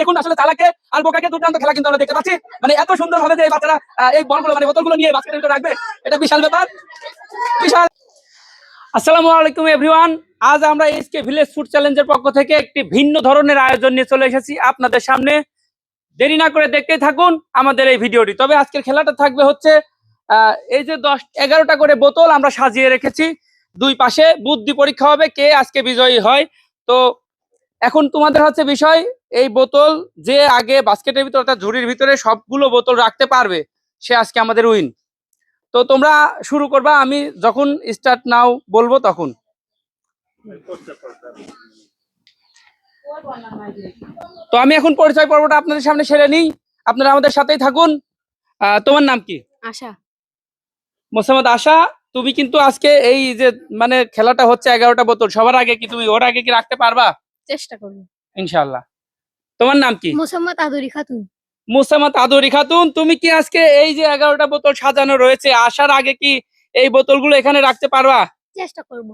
দেখুন আসলে চালাকে আর বোকাকে দুর্দান্ত খেলা কিন্তু আমরা দেখতে পাচ্ছি। মানে এত সুন্দর ভাবে যে এই বাচ্চারা এই বলগুলো মানে বোতলগুলো নিয়ে বাস্কেটের ভিতরে রাখবে, এটা বিশাল ব্যাপার। বিশাল। আসসালামু আলাইকুম এভরিওয়ান আজ আমরা এসকে ভিলেজ ফুড চ্যালেঞ্জের পক্ষ থেকে একটি ভিন্ন ধরনের আয়োজন নিয়ে চলে এসেছি আপনাদের সামনে। দেরি না করে দেখতেই থাকুন আমাদের এই ভিডিওটি। তবে আজকের খেলাটা থাকবে হচ্ছে এই যে দশ, এগারোটা করে বোতল আমরা সাজিয়ে রেখেছি। দুই পাশে বুদ্ধি পরীক্ষা হবে, কে আজকে বিজয়ী হয়। তো এখন তোমাদের হচ্ছে বিষয় এই বোতল যে আগে বাস্কেটের ভিতরে অর্থাৎ ঝুড়ির ভিতরে সবগুলো বোতল রাখতে পারবে সে আজকে আমাদের উইন। তো তোমরা শুরু করবা আমি যখন স্টার্ট নাও বলব তখন। তো আমি এখন পরিচয় পর্বটা আপনাদের সামনে সেরে নিই। আপনারা আমাদের সাথেই থাকুন। তোমার নাম কি? আশা। মোসাম্মদ আশা তুমি কিন্তু আজকে এই যে মানে খেলাটা হচ্ছে এগারোটা বোতল সবার আগে কি তুমি ওর আগে কি রাখতে পারবা? চেষ্টা করব। ইনশাল্লাহ তোমার নাম কি? মোসাম্মদ আদুরি খাতুন। মুসামাত আদরি খাতুন তুমি কি আজকে এই যে এগারোটা বোতল সাজানো রয়েছে আসার আগে কি এই বোতলগুলো এখানে রাখতে পারবা? চেষ্টা করব।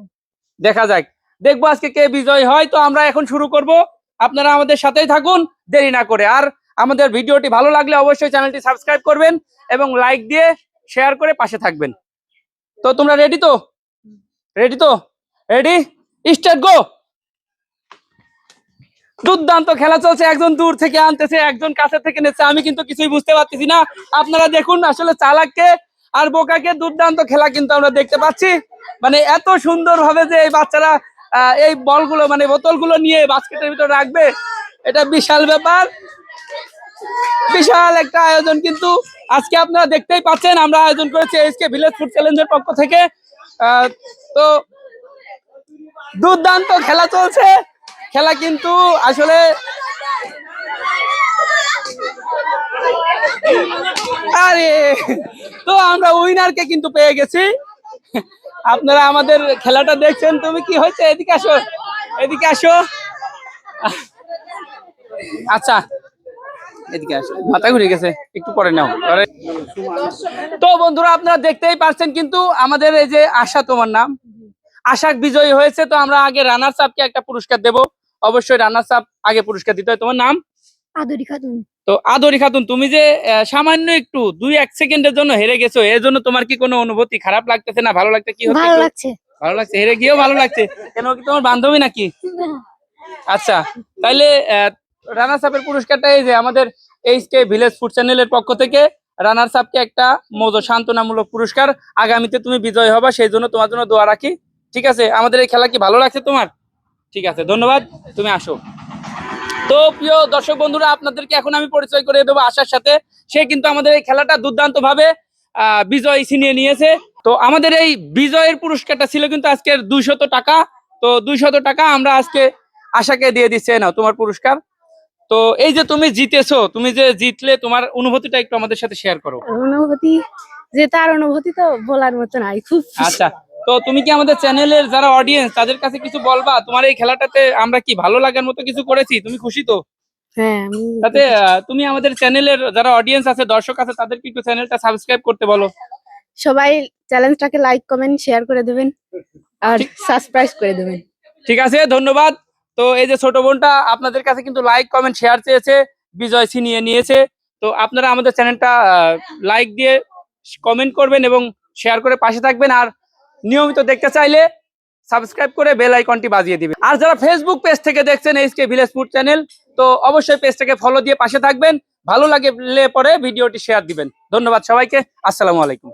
দেখা যাক। দেখব আজকে কে বিজয় হয় তো আমরা এখন শুরু করব। আপনারা আমাদের সাথেই থাকুন দেরি না করে। আর আমাদের ভিডিওটি ভালো লাগলে অবশ্যই চ্যানেলটি সাবস্ক্রাইব করবেন এবং লাইক দিয়ে শেয়ার করে পাশে থাকবেন। তো তোমরা রেডি তো? রেডি তো? রেডি স্টার্ট গো দুর্দান্ত খেলা চলছে, একজন দূর থেকে আনতেছে, একজন কাছে থেকে নিচ্ছে আমি কিন্তু কিছুই বুঝতে পারতেছি না। আপনারা দেখুন আসলে চালাককে আর বোকাকে দুর্দান্ত খেলা কিন্তু আমরা দেখতে পাচ্ছি। মানে এত সুন্দর ভাবে যে এই বাচ্চারা এই বলগুলো মানে বোতলগুলো নিয়ে বাস্কেটের ভিতরে রাখবে, এটা বিশাল ব্যাপার। বিশাল একটা আয়োজন কিন্তু আজকে আপনারা দেখতেই পাচ্ছেন, আমরা আয়োজন করেছি এসকে ভিলেজ ফুড চ্যালেঞ্জের পক্ষ থেকে। তো দুর্দান্ত খেলা চলছে। খেলা কিন্তু আসলে আরে, তো আমরা উইনারকে কিন্তু পেয়ে গেছি। আপনারা আমাদের খেলাটা দেখছেন, তুমি কি হয়েছে? এদিকে আসো এদিকে আসো। আচ্ছা এদিকে আসো। মাথা ঘুরে গেছে, একটু পরে নাও। তো বন্ধুরা, আপনারা দেখতেই পারছেন কিন্তু আমাদের এই যে আশা তোমার নাম। আশা বিজয়ী হয়েছে তো আমরা আগে রানার সাপকে একটা পুরস্কার দেব। অবশ্যই রানার সাপ আগে পুরস্কার দিতে হয়। তোমার নাম? আদুরি খাতুন। তো আদরি খাতুন তুমি যে সামান্য একটু দুই এক সেকেন্ডের জন্য হেরে গেছো এর জন্য তোমার কি কোনো অনুভূতি খারাপ লাগতেছে না? ভালো লাগতে কি হচ্ছে ভালো লাগছে। ভালো লাগছে? হেরে গিয়েও ভালো লাগছে। কেন কি তোমার বান্ধবী নাকি? আচ্ছা তাইলে রানার সাপের পুরস্কারটা এই যে আমাদের এইচ কে ভিলেজ ফুড চ্যানেলের পক্ষ থেকে রানার সাপকে একটা মজো সান্ত্বনামূলক পুরস্কার। আগামীতে তুমি বিজয় হবা সেই জন্য তোমার জন্য দোয়া রাখি। ঠিক আছে আমাদের এই খেলা কি ভালো লাগছে তোমার? ঠিক আছে ধন্যবাদ তুমি আসো। তো প্রিয় দর্শক বন্ধুরা আপনাদেরকে এখন আমি পরিচয় করে দেবো আশার সাথে। সে কিন্তু আমাদের এই খেলাটা দুর্দান্ত ভাবে বিজয় ছিনিয়ে নিয়েছে। তো আমাদের এই বিজয়ের পুরস্কারটা ছিল কিন্তু আজকের দুইশত টাকা। তো দুইশত টাকা আমরা আজকে আশাকে দিয়ে দিচ্ছে। নাও তোমার পুরস্কার। তো এই যে তুমি জিতেছো তুমি যে জিতলে তোমার অনুভূতিটা একটু আমাদের সাথে শেয়ার করো। অনুভূতি যে তার অনুভূতি তো বলার মতো নাই। খুব আচ্ছা তো তুমি কি আমাদের চ্যানেলের যারা অডিয়েন্স তাদের কাছে কিছু বলবা? তোমার এই খেলাটাতে আমরা কি ভালো লাগার মতো কিছু করেছি? তুমি খুশি তো? হ্যাঁ তাতে তুমি আমাদের চ্যানেলের যারা অডিয়েন্স আছে দর্শক আছে তাদেরকে একটু চ্যানেলটা সাবস্ক্রাইব করতে বলো। সবাই চ্যালেঞ্জটাকে লাইক কমেন্ট শেয়ার করে দেবেন আর সাবস্ক্রাইব করে দেবেন। ঠিক আছে ধন্যবাদ। তো এই যে ছোট বোনটা আপনাদের কাছে কিন্তু লাইক কমেন্ট শেয়ার চেয়েছে বিজয় ছিনিয়ে নিয়েছে। তো আপনারা আমাদের চ্যানেলটা লাইক দিয়ে কমেন্ট করবেন এবং শেয়ার করে পাশে থাকবেন। আর নিয়মিত দেখতে চাইলে সাবস্ক্রাইব করে বেল আইকনটি বাজিয়ে দিবেন। আর যারা ফেসবুক পেজ থেকে দেখছেন এইচকে ভিলেজ ফুড চ্যানেল তো অবশ্যই পেজটাকে ফলো দিয়ে পাশে থাকবেন। ভালো লাগে পরে ভিডিওটি শেয়ার দিবেন। ধন্যবাদ সবাইকে। আসসালামু আলাইকুম।